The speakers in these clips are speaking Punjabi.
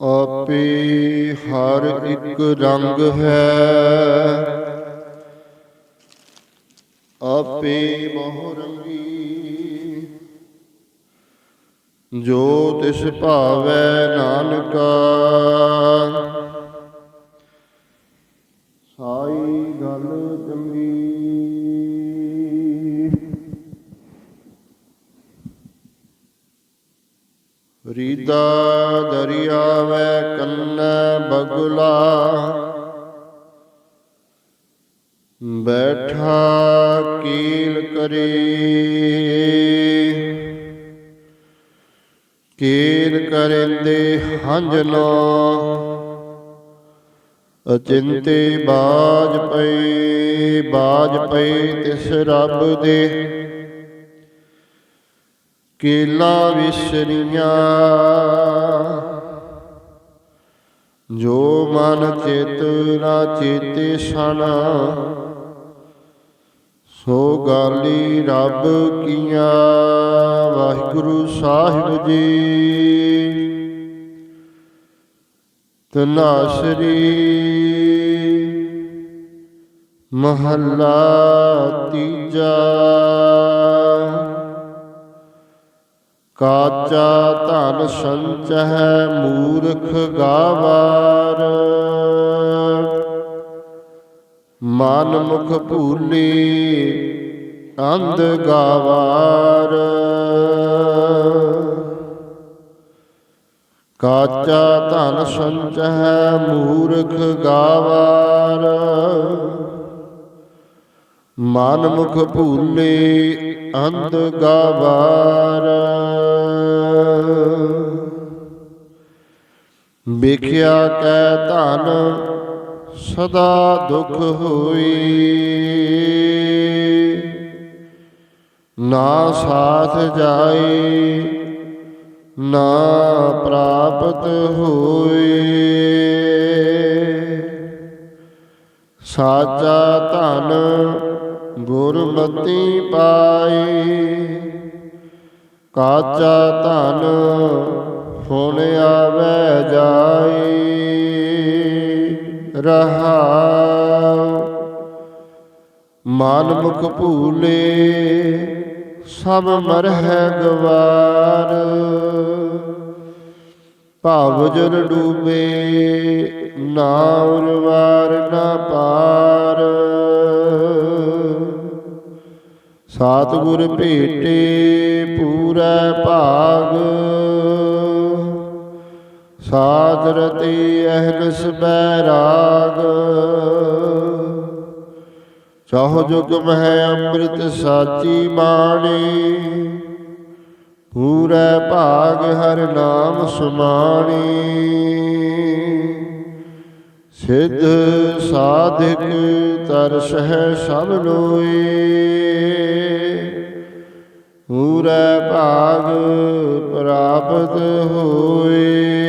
ਆਪੇ ਹਰ ਇੱਕ ਰੰਗ ਹੈ। ਆਪੇ ਬਹੁ ਰੰਗੀ ਜੋ ਤਿਸ ਭਾਵੈ ਨਾਨਕਾ। ਸਾਈ ਗੱਲ ਚੰਗੀ ਰੀਦਾ ਦਰਿਆਵੈ ਕੰਨੈ ਬਗੁਲਾ। ਬੈਠਾ ਕੀਲ ਕਰੇ। ਕੀਲ ਕਰੰਦੇ ਹੰਝਨੋ। ਅਚਿੰਤੇ ਬਾਜ ਪਈ ਬਾਜ ਪਈ ਤਿਸ ਰੱਬ ਦੇ। ਕੇਲਾ ਵਿਸਰੀਆਂ ਜੋ ਮਨ ਚਿਤ ਨਾ ਚੇਤੇ ਸਨ, ਸੋ ਗਾਲੀ ਰੱਬ ਕੀਆਂ, ਵਾਹਿਗੁਰੂ ਸਾਹਿਬ ਜੀ। ਤਨਾਸਰੀ ਮਹੱਲਾ ਤੀਜਾ। ਕਾਚਾ ਧਨ ਸੰਚਹਿ ਮੂਰਖ ਗਾਵਾਰ। ਮਨ ਮੁਖ ਭੂਲੀ ਅੰਧ ਗਾਵਾਰ। ਕਾਚਾ ਧਨ ਸੰਚਹਿ ਮੂਰਖ ਗਾਵਾਰ। ਮਨ ਮੁਖ ਭੂਲੇ ਅੰਧ ਗਾਵਾਰ। ਵਿਖਿਆ ਕੈ ਧਨ ਸਦਾ ਦੁਖ ਹੋਈ। ਨਾ ਸਾਥ ਜਾਏ, ਨਾ ਪ੍ਰਾਪਤ ਹੋਏ। ਸਾਚਾ ਧਨ ਗੁਰਮਤੀ ਪਾਈ ਕਾਚਾ ਧਨ ਹੁਣ ਆਵੇ ਜਾਈ ਰਹਾਉ ਮਨ ਮੁਖ ਭੂਲੇ, ਸਭ ਮਰਹਿ ਗਵਾਰ। ਭਾਵ ਜਨ ਡੂਬੇ, ਨਾ ਉਰਵਾਰ ਨਾ ਪਾਰ। ਸਤਿਗੁਰ ਭੇਟੇ, ਪੂਰਾ ਭਾਗ। ਸਾਦਰਤੀ ਰਤੀ ਅਹਨਸ ਬੈਰਾਗ ਚਾਹ ਜੁਗ ਮਹਿ ਅੰਮ੍ਰਿਤ ਸਾਚੀ ਬਾਣੀ। ਪੂਰਾ ਭਾਗ ਹਰ ਨਾਮ ਸੁਮਾਣੀ। ਸਿੱਧ ਸਾਧਿਕ ਤਰਸ ਹੈ ਸਭ ਲੋਏ ਪੂਰਾ ਭਾਗ ਪ੍ਰਾਪਤ ਹੋਏ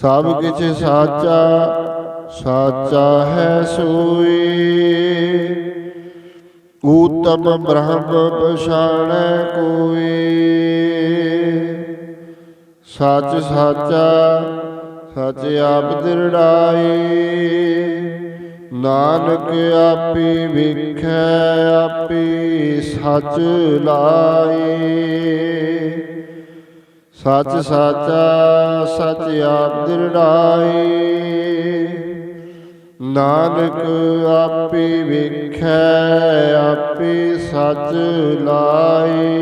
ਸਭ ਕਿਛ ਸਾਚਾ ਸਾਚਾ ਹੈ ਸੋਈ। ਊਤਮ ਬ੍ਰਹਮ ਪਛਾਣੈ ਕੋਈ। ਸੱਚ ਸਾਚਾ ਸੱਚ ਆਪ ਦਿਰੜਾਈ। ਨਾਨਕ ਆਪੇ ਵੇਖੈ ਆਪੇ ਸੱਚ ਲਾਈ। ਸੱਚ ਸਾਚਾ ਸੱਚ ਆਪ ਦਿਰੜਾਈ ਨਾਨਕ ਆਪੇ ਵੇਖੈ, ਆਪੇ ਸੱਚ ਲਾਈ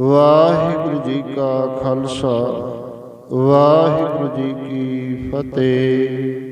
ਵਾਹਿਗੁਰੂ ਜੀ ਕਾ ਖਾਲਸਾ, ਵਾਹਿਗੁਰੂ ਜੀ ਕੀ ਫਤਿਹ।